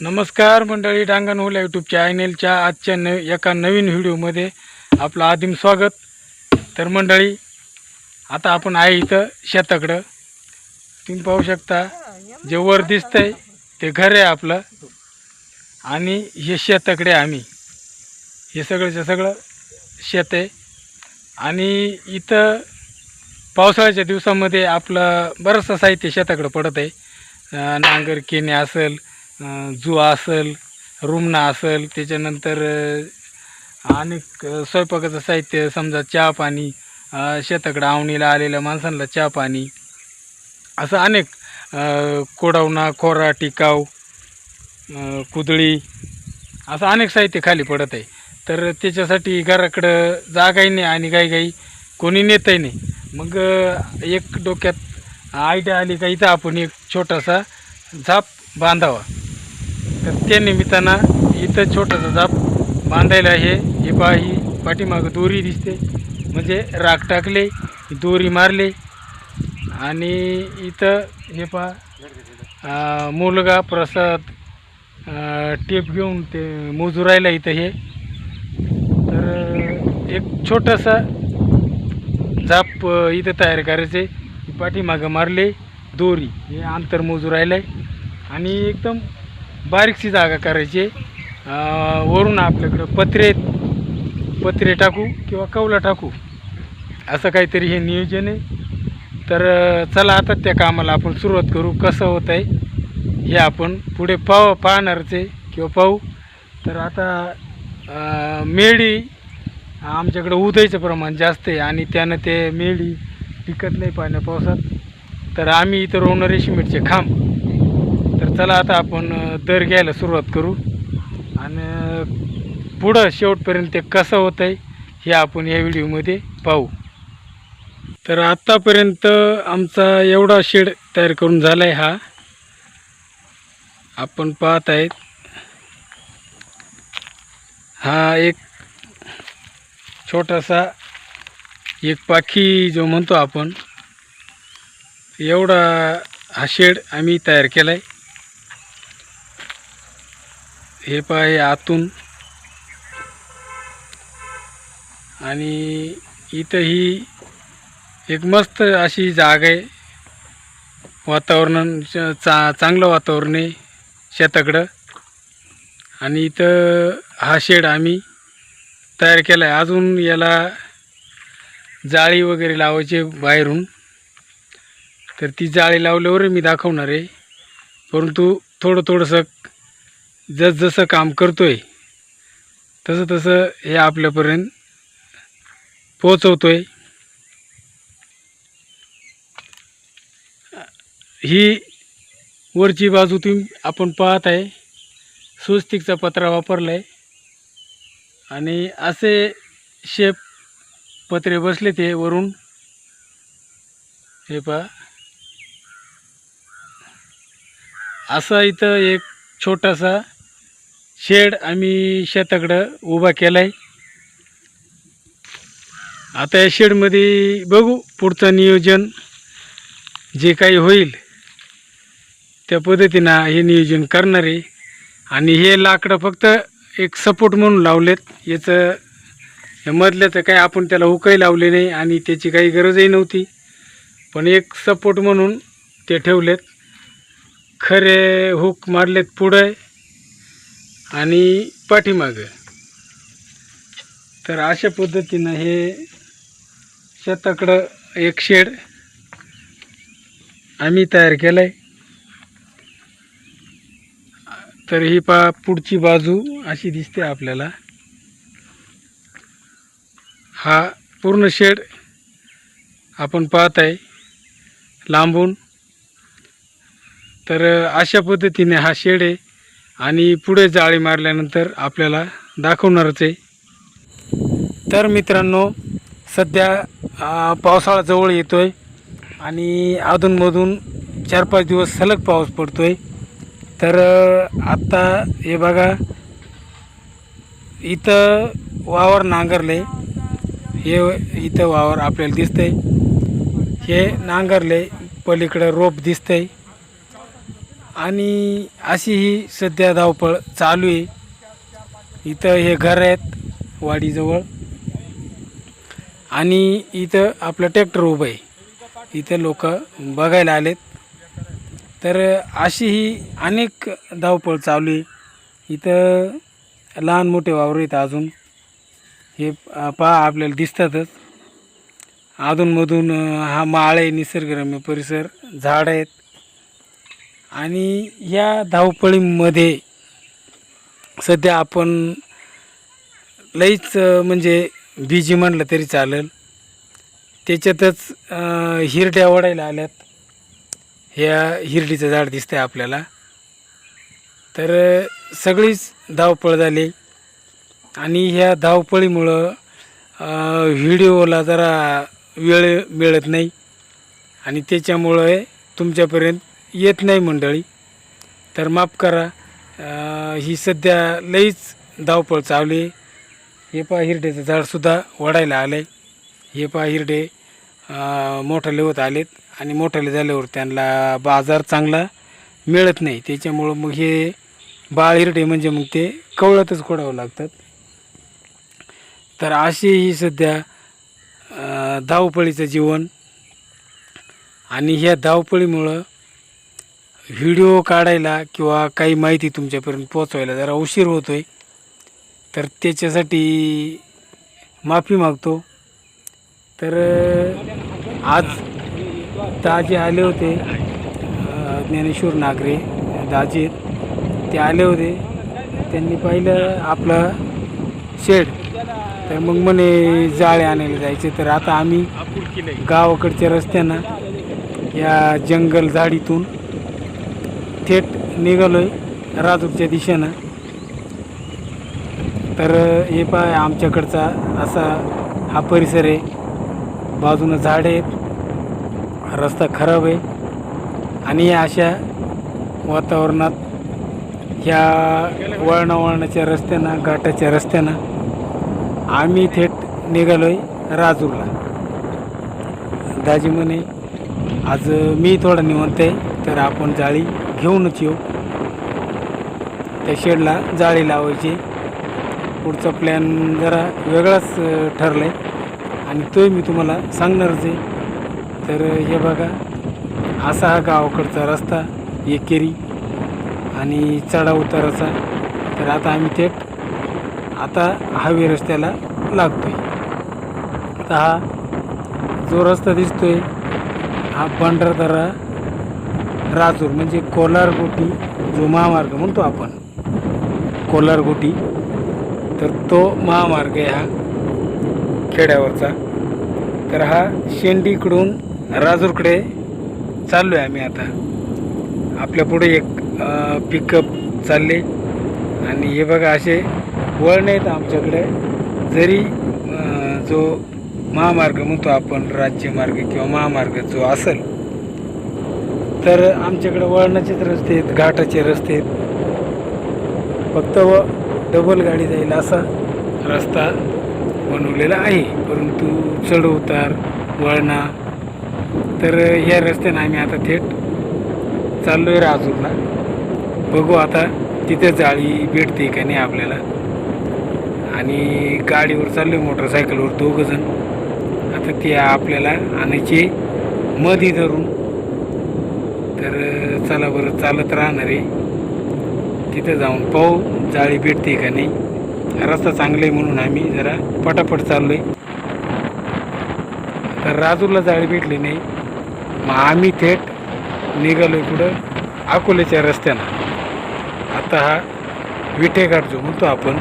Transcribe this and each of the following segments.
नमस्कार मंडळी डांगण यूट्यूब चॅनेलच्या आजच्या न एका नवीन व्हिडिओमध्ये आपलं आदिम स्वागत. तर मंडळी आता आपण आहे इथं शेताकडं. तुम्ही पाहू शकता जे वर दिसतंय ते घर आहे आपलं. आणि हे शेताकडे आम्ही. हे सगळंचं सगळं शेत आहे. आणि इथं पावसाळ्याच्या दिवसामध्ये आपलं बरंचसं साहित्य शेताकडं पडत आहे. नांगर केणे असेल जुआ असेल रुमणा असेल त्याच्यानंतर अनेक स्वयंपाकाचं साहित्य समजा चहा पाणी अं, शेताकडं आवणीला आलेल्या माणसांना चहा पाणी असं अनेक अं, कोडावणा खोरा टिकाव कुदळी असं अनेक साहित्य खाली पडत आहे. तर त्याच्यासाठी घराकडं जागाही नाही आणि काही काही कोणी नेतही नाही. मग एक डोक्यात आयडिया आली का इथं आपण एक छोटासा झाप बांधावा. तर त्या निमित्तानं इथं छोटंसं झाप बांधायला हे हे पहा ही पाठीमागं दोरी दिसते. म्हणजे राख टाकले दोरी मारले. आणि इथं हे पहा मुलगा प्रसाद टेप घेऊन ते मोजुरायला इथं हे. तर एक छोटासा झाप इथं तयार करायचे पाठीमागं मारले दोरी. हे अंतर मोजुरायला आहे आणि एकदम बारीकशी जागा करायची. वरून आपल्याकडं पत्रे पत्रे टाकू किंवा कौला टाकू. असं काहीतरी हे नियोजन आहे. तर चला आता त्या कामाला आपण सुरुवात करू. कसं होत आहे हे आपण पुढे पाव पाहणारच आहे किंवा पाहू. तर आता मेळी मेढी आमच्याकडं उदयचं प्रमाण जास्त आहे आणि त्यानं ते मेढी पिकत नाही पाण्या पावसात. तर आम्ही इथं रोवणारे सिमेंटचे खांब. चला आता आपण दर घ्यायला सुरुवात करू. आणि पुढं शेवटपर्यंत ते कसं होतं आहे हे आपण या व्हिडिओमध्ये पाहू. तर आत्तापर्यंत आमचा एवढा शेड तयार करून झाला आहे हा. आपण पाहत आहेत. हा एक छोटासा एक पाखी जो म्हणतो आपण एवढा हा शेड आम्ही तयार केला आहे हे पहा हे आतून. आणि इथं ही एक मस्त अशी जागा आहे. वातावरण च- चा चांगलं वातावरण आहे शेताकडं. आणि इथं हा शेड आम्ही तयार केला आहे अजून याला जाळी वगैरे लावायची बाहेरून. तर ती जाळी लावल्यावर मी दाखवणार आहे. परंतु थोडं थोडंसं जसजसं काम करतो आहे तसं तसं हे आपल्यापर्यंत पोचवतोय आहे ही वरची बाजू तुम्ही आपण पाहत आहे स्वस्तिकचा पत्रा वापरला आहे आणि असे शेप पत्रे बसले ते वरून. हे पहा. असा इथं एक छोटासा शेड आम्ही शेताकडं उभा केला आहे आता या शेडमध्ये बघू पुढचं नियोजन जे काही होईल. त्या पद्धतीनं हे नियोजन करणार आहे. आणि हे लाकडं फक्त एक सपोर्ट म्हणून लावलेत. याचं या मधल्याचं काही आपण त्याला हुकही लावले नाही आणि त्याची काही गरजही नव्हती. पण एक सपोर्ट म्हणून ते ठेवलेत. खरे हुक मारलेत पुढं. आणि पाठीमागं. तर अशा पद्धतीनं हे शेताकडं एक शेड आम्ही तयार केलं आहे तर ही पा पुढची बाजू अशी दिसते आपल्याला. हा पूर्ण शेड आपण पाहत आहे लांबून. तर अशा पद्धतीने हा शेड आहे. आणि पुढे जाळी मारल्यानंतर आपल्याला दाखवणारच आहे. तर मित्रांनो सध्या पावसाळा जवळ येतो आहे आणि अधूनमधून चार पाच दिवस सलग पाऊस पडतो आहे तर आत्ता हे बघा इथं वावर नांगरले हे इथं वावर आपल्याला दिसतंय. हे नांगरले पलीकडं रोप दिसतंय. आणि अशी ही सध्या धावपळ चालू आहे. इथं हे घर आहेत वाडीजवळ. आणि इथं आपलं ट्रॅक्टर उभं आहे. इथं लोक बघायला आलेत. तर अशी ही अनेक धावपळ चालू आहे. इथं लहान मोठे वावर आहेत अजून. हे पहा आपल्याला दिसतातच. अधूनमधून हा माळ आहे निसर्गरम्य परिसर झाड आहेत. आणि या धावपळीमध्ये सध्या आपण लईच म्हणजे बिजी म्हणलं तरी चालेल. त्याच्यातच हिरड्या ओढायला आल्यात. ह्या हिरडीचं झाड दिसतंय आपल्याला. तर सगळीच धावपळ झाली. आणि ह्या धावपळीमुळं व्हिडिओला जरा वेळ मिळत नाही. आणि त्याच्यामुळे तुमच्यापर्यंत येत नाही मंडळी. तर माफ करा. ही सध्या लईच धावपळ चावली हे पहा हिरडेचं झाडसुद्धा वाढायला आलं आहे हे पहा हिरडे मोठाले होत आलेत आणि मोठाले झाल्यावर त्यांना बाजार चांगला मिळत नाही. त्याच्यामुळं मग हे बाळ हिरडे म्हणजे मग ते कवळतच खोडावं लागतात. तर अशी ही सध्या धावपळीचं जीवन आणि ह्या धावपळीमुळं व्हिडिओ काढायला किंवा काही माहिती तुमच्यापर्यंत पोचवायला जरा उशीर होतो आहे तर त्याच्यासाठी माफी मागतो. तर आज दाजे आले होते. ज्ञानेश्वर नागरे दाजे ते आले होते. त्यांनी पाहिलं आपला शेड. तर मग म्हणे जाळे आणायला जायचे. तर आता आम्ही गावाकडच्या रस्त्यानं या जंगल झाडीतून थेट निघालो आहे राजूरच्या दिशेनं. तर हे पाय आमच्याकडचा असा हा परिसर आहे. बाजूनं झाडे आहेत. रस्ता खराब आहे. आणि या अशा वातावरणात ह्या वळणावळणाच्या रस्त्यानं घाटाच्या रस्त्यानं आम्ही थेट निघालो आहे राजूरला. दाजी म्हणे आज मी थोडा निवंत आहे तर आपण जाळी घेऊनच येऊ त्या शेडला जाळी लावायची. पुढचा प्लॅन जरा वेगळाच ठरला आहे आणि तोही मी तुम्हाला सांगणारच आहे. तर हे बघा. असा हा गावाकडचा रस्ता एकेरी आणि चढा उताराचा. तर आता आम्ही थेट आता हायवे रस्त्याला लागतोय. आता हा जो रस्ता दिसतोय हा भंडारदरा राजूर म्हणजे कोलारगोटी जो महामार्ग म्हणतो आपण. कोलारगोटी. तर तो महामार्ग आहे हा खेड्यावरचा. तर हा शेंडीकडून राजूरकडे चाललो आहे आम्ही आता. आपल्या पुढे एक पिकअप चालले. आणि हे बघा असे वळण आहेत आमच्याकडे. जरी जो महामार्ग म्हणतो आपण राज्यमार्ग किंवा महामार्ग जो असेल तर आमच्याकडे वळणाचेच रस्ते आहेत घाटाचे रस्ते आहेत. फक्त व डबल गाडी जाईल असा रस्ता बनवलेला आहे. परंतु चढ उतार वळणा तर ह्या रस्त्याने आम्ही आता थेट चाललो आहे राजूरला. बघू आता तिथे जाळी भेटते का नाही आपल्याला. आणि गाडीवर चाललो आहे मोटरसायकलवर दोघंजण आता ते आपल्याला आणायचे मधी धरून तर चला बरं चालत राहणार. आहे तिथं जाऊन पाहू जाळी भेटते का नाही. रस्ता चांगला आहे म्हणून आम्ही जरा पटापट चाललो आहे तर राजूला जाळी भेटली नाही. मग आम्ही थेट निघालो आहे पुढं अकोल्याच्या रस्त्यानं. आता हा विठे घाट जो म्हणतो आपण.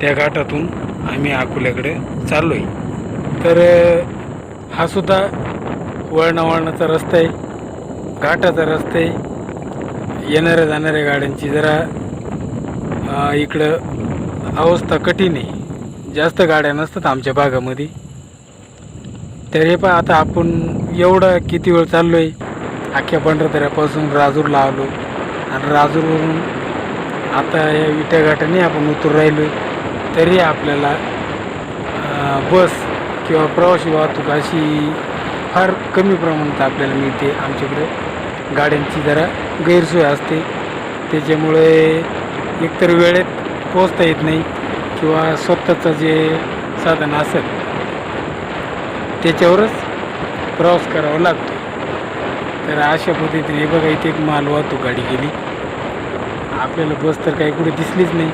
त्या घाटातून आम्ही अकोल्याकडे चाललो आहे तर हा सुद्धा वळणावळणाचा रस्ता आहे. घाटाचा रस्ते येणाऱ्या जाणाऱ्या गाड्यांची जरा इकडं अवस्था कठीण आहे. जास्त गाड्या नसतात आमच्या भागामध्ये. तर हे पहा आता आपण एवढं किती वेळ चाललो आहे अख्ख्या पंढरदऱ्यापासून राजूरला आलो. आणि राजूरवरून आता या विट्या घाटाने आपण उतरून राहिलो तरी आपल्याला बस किंवा प्रवासी वाहतूक अशी फार कमी प्रमाणात आपल्याला मिळते आमच्याकडे. गाड्यांची जरा गैरसोय असते. त्याच्यामुळे एकतर वेळेत पोचता येत नाही किंवा स्वतःचं जे साधन असेल त्याच्यावरच प्रवास करावा लागतो. तर अशा पद्धतीने बघा इथे एक माल वाहतूक गाडी गेली. आपल्याला बस तर काही कुठे दिसलीच नाही.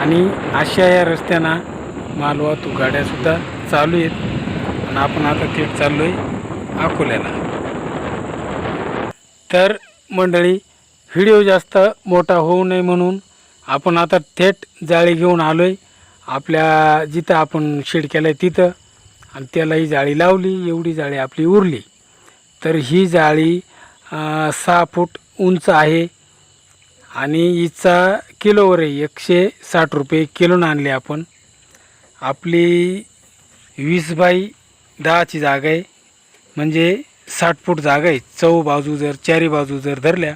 आणि अशा या रस्त्यांना माल वाहतूक गाड्यासुद्धा चालू आहेत. आणि आपण आता थेट चाललो आहे अकोल्याला. तर मंडळी व्हिडिओ जास्त मोठा होऊ नये म्हणून आपण आता थेट जाळी घेऊन आलो आहे आपल्या जिथं आपण शेड केलं आहे तिथं आणि त्याला ही जाळी लावली एवढी जाळी आपली उरली. तर ही जाळी सहा फूट उंच आहे आणि हिचा किलोवर आहे एकशे साठ रुपये किलोनं आणली आपण. आपली वीस बाय दहाची जागा आहे. म्हणजे साठ फूट जागा आहे. चौ बाजू जर चारी बाजू जर धरल्या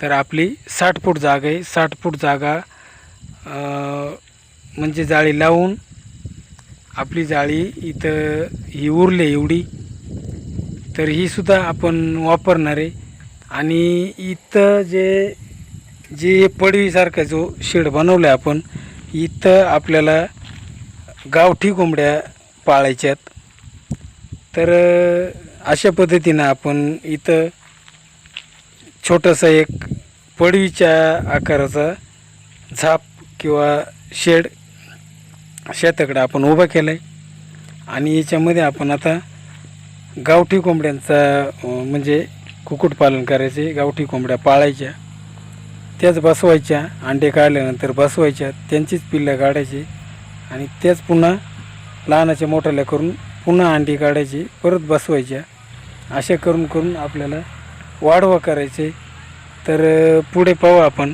तर आपली साठ फूट जागा आहे. साठ फूट जागा म्हणजे जाळी लावून आपली जाळी इथं ही उरली एवढी तर ही सुद्धा आपण वापरणार आहे. आणि इथं जे जे पडवीसारखा जो शेड बनवला आहे आपण इथं आपल्याला गावठी कोंबड्या पाळायच्यात. तर अशा पद्धतीनं आपण इथं छोटंसं एक पडवीच्या आकाराचा झाप किंवा शेड शेताकडं आपण उभा केला आहे आणि याच्यामध्ये आपण आता गावठी कोंबड्यांचा म्हणजे कुक्कुटपालन करायचे गावठी कोंबड्या पाळायच्या त्याच बसवायच्या अंडे काढल्यानंतर बसवायच्या त्यांचीच पिल्लं काढायची आणि त्याच पुन्हा लहानाच्या मोठ्याला करून पुन्हा अंडी काढायची परत बसवायच्या. अशा करून करून आपल्याला वाढवा करायचे. तर पुढे पाहू आपण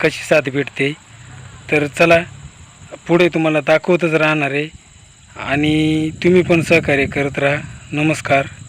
कशी साथ भेटते. तर चला पुढे तुम्हाला दाखवतच राहणार आहे. आणि तुम्ही पण सहकार्य करत राहा. नमस्कार.